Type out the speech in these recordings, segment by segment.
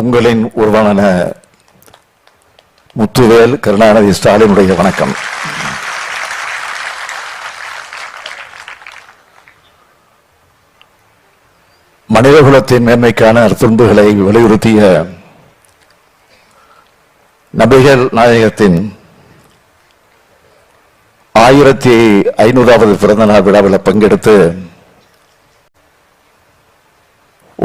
உங்களின் உருவான முத்துவேல் கருணாநிதி ஸ்டாலினுடைய வணக்கம். மனிதகுலத்தின் மேன்மைக்கான அற்புண்புகளை வலியுறுத்திய நபிகள் நாயகத்தின் ஆயிரத்தி ஐநூறாவது பிறந்த நாள் விழாவில் பங்கெடுத்து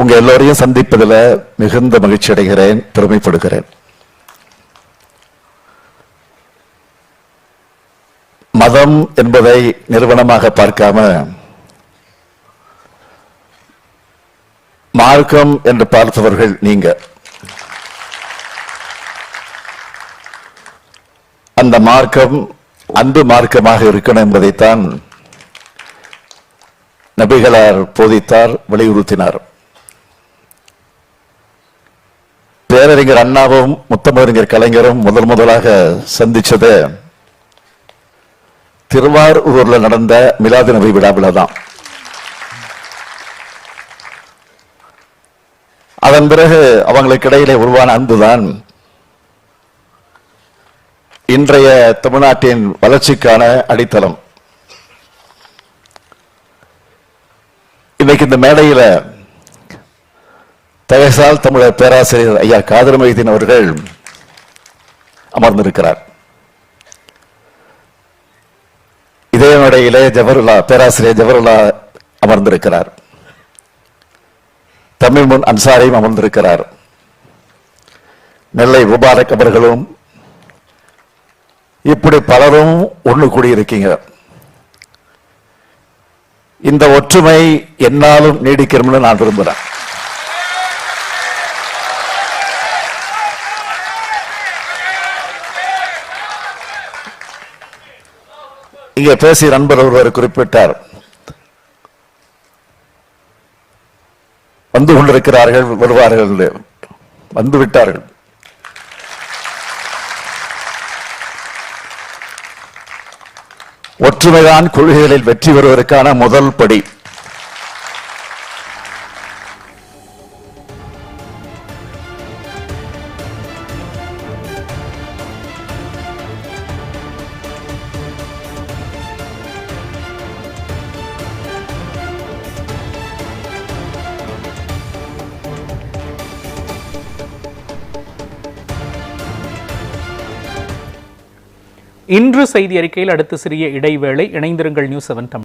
உங்க எல்லோரையும் சந்திப்பதில் மிகுந்த மகிழ்ச்சி அடைகிறேன் பெருமைப்படுகிறேன். மதம் என்பதை நிறுவனமாக பார்க்காம மார்க்கம் என்று பார்த்தவர்கள் நீங்க. அந்த மார்க்கம் அன்பு மார்க்கமாக இருக்கணும் என்பதைத்தான் நபிகளார் போதித்தார் வலியுறுத்தினார். பேரறிஞர் அண்ணாவும் முத்தமிழறிஞர் கலைஞரும் முதல் முதலாக சந்திச்சது திருவாரூர்ல நடந்த மிலாது நபி விழாவில் தான் அதன் பிறகு அவங்களுக்கு இடையிலே உருவான அன்புதான் இன்றைய தமிழ்நாட்டின் வளர்ச்சிக்கான அடித்தளம். இன்னைக்கு இந்த மேடையில் தயசால் தமிழர் பேராசிரியர் ஐயா காதர் மைதீன் அவர்கள் அமர்ந்திருக்கிறார். இதே நடையிலே ஜவஹர்லா பேராசிரியர் ஜவஹர்லா அமர்ந்திருக்கிறார். தமிழ் முன் அன்சாரியும் அமர்ந்திருக்கிறார். நெல்லை முபாரக் அவர்களும் இப்படி பலரும் ஒன்று கூடியிருக்கீங்க. இந்த ஒற்றுமை என்னாலும் நீடிக்கணும்னு நான் விரும்புகிறேன். இங்கே பேசிய நண்பர் ஒருவர் குறிப்பிட்டார். வந்து கொண்டிருக்கிறார்கள் வருவார்கள். வந்து விட்டார்கள். ஒற்றுமைதான் கொள்கைகளில் வெற்றி பெறுவதற்கான முதல் படி. இன்று செய்தி அறிக்கையில் அடுத்து சிறிய இடைவேளை இணைந்திருங்கள் நியூஸ் செவன் தமிழ்.